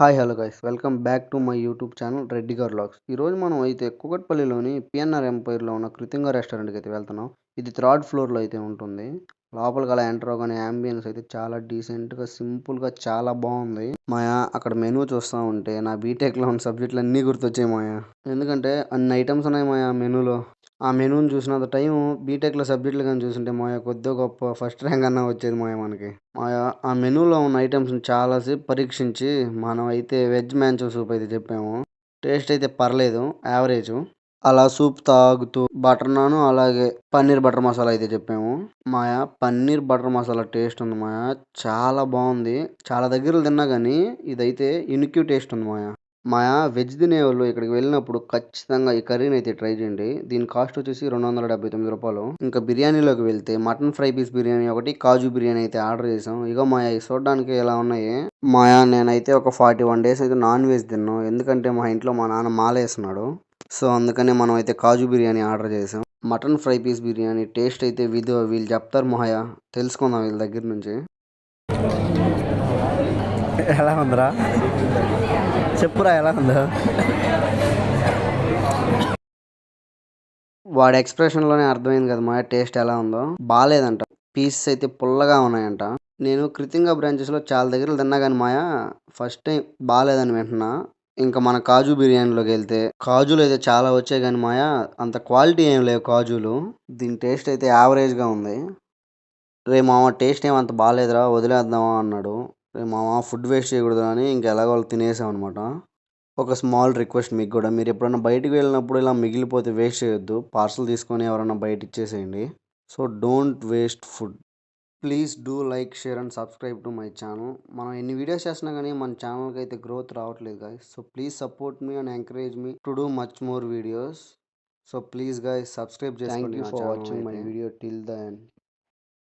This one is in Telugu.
Hi hello guys welcome back to my YouTube channel Reddy గారు లాగ్స్ ఈరోజు మనం అయితే కుకట్పల్లిలోని పిఎన్ఆర్ ఎంపైర్లో ఉన్న కృతింగ రెస్టారెంట్కి అయితే వెళ్తున్నాం. ఇది థర్డ్ ఫ్లోర్లో అయితే ఉంటుంది. లోపలికి అలా ఎంటర్ అవగానే అంబియన్స్ అయితే చాలా డీసెంట్గా సింపుల్గా చాలా బాగుంది. మాయా అక్కడ మెనూ చూస్తా ఉంటే నా బీటెక్లో ఉన్న సబ్జెక్టులు అన్నీ గుర్తొచ్చాయి మాయా. ఎందుకంటే అన్ని ఐటమ్స్ ఉన్నాయి మాయా మెనూలో ఆ మెనూని చూసినంత టైం బీటెక్లో సబ్జెక్టులు కానీ చూస్తుంటే మాయా కొద్దిగా గొప్ప ఫస్ట్ ర్యాంక్ అన్నా వచ్చేది మాయా మనకి. మాయా ఆ మెనూలో ఉన్న ఐటమ్స్ని చాలాసేపు పరీక్షించి మనం అయితే వెజ్ మ్యాంచో సూప్ అయితే చెప్పాము. టేస్ట్ అయితే పర్లేదు యావరేజ్ అలా సూప్ తాగుతూ బటర్ నాన్ అలాగే పన్నీర్ బటర్ మసాలా అయితే చెప్పాము. Maya paneer butter masala taste ఉంది మాయా. చాలా బాగుంది. చాలా దగ్గర తిన్నా కానీ ఇదైతే ఇన్క్యూ టేస్ట్ ఉంది మాయా. మాయా వెజ్ తినేవాళ్ళు ఇక్కడికి వెళ్ళినప్పుడు ఖచ్చితంగా ఈ కర్రీని అయితే ట్రై చేయండి. దీని కాస్ట్ వచ్చేసి రెండు వందల డెబ్బై తొమ్మిది రూపాయలు. ఇంకా బిర్యానీలోకి వెళ్తే మటన్ ఫ్రై పీస్ బిర్యానీ ఒకటి కాజు బిర్యానీ అయితే ఆర్డర్ చేసాం ఇగో మాయా ఇవి చూడడానికి ఎలా ఉన్నాయి? మాయా నేనైతే ఒక ఫార్టీ వన్ డేస్ అయితే నాన్ వెజ్ తిన్నాం ఎందుకంటే మా ఇంట్లో మా నాన్న మాలేస్తున్నాడు సో అందుకనే మనం అయితే కాజు బిర్యానీ ఆర్డర్ చేసాం. Mutton fry piece biryani taste అయితే విధో వీళ్ళు చెప్తారు మాయా తెలుసుకుందాం వీళ్ళ దగ్గర నుంచి. ఎలా ఉందిరా? చెప్పురా ఎలా ఉందో? వాడి ఎక్స్ప్రెషన్లోనే అర్థమైంది కదా మా టేస్ట్ ఎలా ఉందో. బాగాలేదంట పీసెస్ అయితే పుల్లగా ఉన్నాయంట. నేను కృతింగా బ్రాంచెస్లో చాలా దగ్గర తిన్నా కానీ మాయా ఫస్ట్ టైం బాగాలేదని వింటున్నా. ఇంకా మన కాజు బిర్యానీలోకి వెళ్తే కాజులు అయితే చాలా వచ్చాయి కానీ మాయా అంత క్వాలిటీ ఏం లేవు కాజులు. దీని టేస్ట్ అయితే యావరేజ్గా ఉంది. రే మామ టేస్ట్ ఏం అంత బాగాలేదురా వదిలేద్దామా అన్నాడు. రే మామ ఫుడ్ వేస్ట్ చేయకూడదు అని ఇంకా ఎలాగో తినేసాం అనమాట ఒక స్మాల్ రిక్వెస్ట్ మీకు కూడా మీరు ఎప్పుడైనా బయటికి వెళ్ళినప్పుడు ఇలా మిగిలిపోతే వేస్ట్ చేయొద్దు పార్సల్ తీసుకొని ఎవరైనా బయట ఇచ్చేసేయండి so don't waste food. Please do like share and subscribe to my channel. మనం ఎన్ని వీడియోస్ చేసినా కానీ మన ఛానల్కి అయితే గ్రోత్ రావట్లేదు guys so please support me and encourage me to do much more videos so please guys subscribe చేసుకోండి for watching my video till the end